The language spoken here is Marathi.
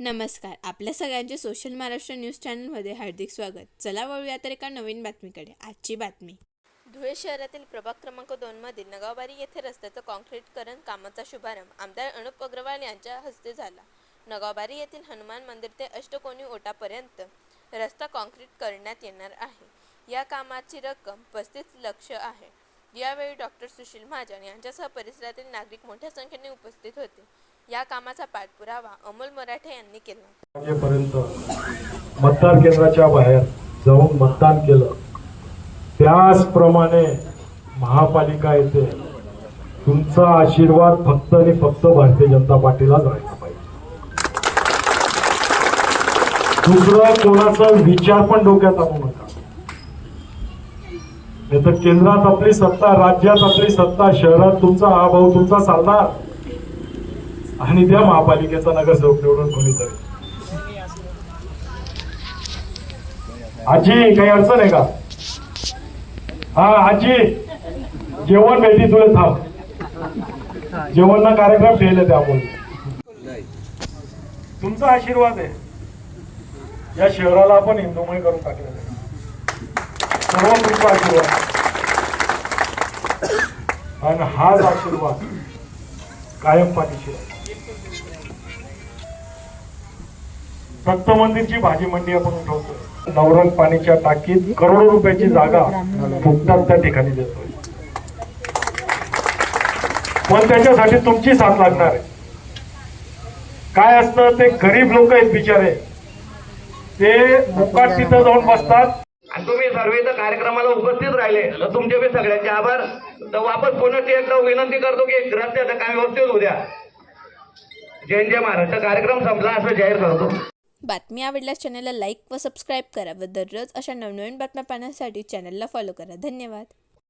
नमस्कार. आपल्या सगळ्यांचे सोशल महाराष्ट्र न्यूज चॅनलमध्ये हार्दिक स्वागत. चला वळूया तर एका नवीन बातमीकडे. आजची बातमी. धुळे शहरातील प्रभाग क्रमांक दोनमधील नगावबारी येथे रस्त्याचं कॉन्क्रीटकरण कामाचा शुभारंभ आमदार अनुप अग्रवाल यांच्या हस्ते झाला. नगावबारी येथील हनुमान मंदिर ते अष्टकोनी ओटापर्यंत रस्ता कॉन्क्रीट करण्यात येणार आहे. या कामाची रक्कम पस्तीस लक्ष आहे. यावेळी डॉक्टर सुशील महाजन यांच्यासह परिसरातील नागरिक मोठ्या संख्येने उपस्थित होते. या कामाचा पाठपुरावा अमोल मराठे यांनी केला. वाजेपर्यंत मतदान केंद्राच्या बाहेर जाऊन मतदान केलं. त्याचप्रमाणे महापालिका येथे तुमचा आशीर्वाद फक्त आणि फक्त भारतीय जनता पार्टीलाच राहिला पाहिजे. दुसरं कोणाचा विचार पण डोक्यात आणू नका. नाही तर केंद्रात आपली सत्ता राज्यात आपली सत्ता शहरात तुमचा हा भाऊ तुमचा चालणार. आणि त्या महापालिकेचा नगरसेवक निवडून कोणीतरी आजी काही अडचण आहे का? हा आजी जेवण भेटी तुला थांब. जेवण ना कार्यक्रम ठेवले त्यामुळे तुमचा आशीर्वाद आहे. या शहराला आपण हिंदूमय करून टाकलेलं आहे. सर्व तुमचा आशीर्वाद. आणि हाच आशीर्वाद कायम पाठीशी दत्त मंदिरची भाजी मंडी आपण उठवतोय. नवरंग पाणीच्या टाकीत करोडो रुपयाची जागा फुकटात त्या ठिकाणी देतोय. पण त्याच्यासाठी तुमची साथ लागणार आहे. काय असतं ते गरीब लोक आहेत बिचारे. ते मुकाट तिथं जाऊन बसतात. आणि तुम्ही सर्व इथं कार्यक्रमाला उपस्थित राहिले. तर तुमचे मी सगळ्यांचे आभार. तर वापस पुन्हा ते एकदा विनंती करतो की रस्त्याचं काम व्यवस्थित उद्या जय जय महाराष्ट्र कार्यक्रम संपला असं जाहीर करतो. बातमी आवडल्यास चॅनलला लाईक व सबस्क्राईब करा व दररोज अशा नवनवीन बातम्या पाहण्यासाठी चॅनलला फॉलो करा. धन्यवाद.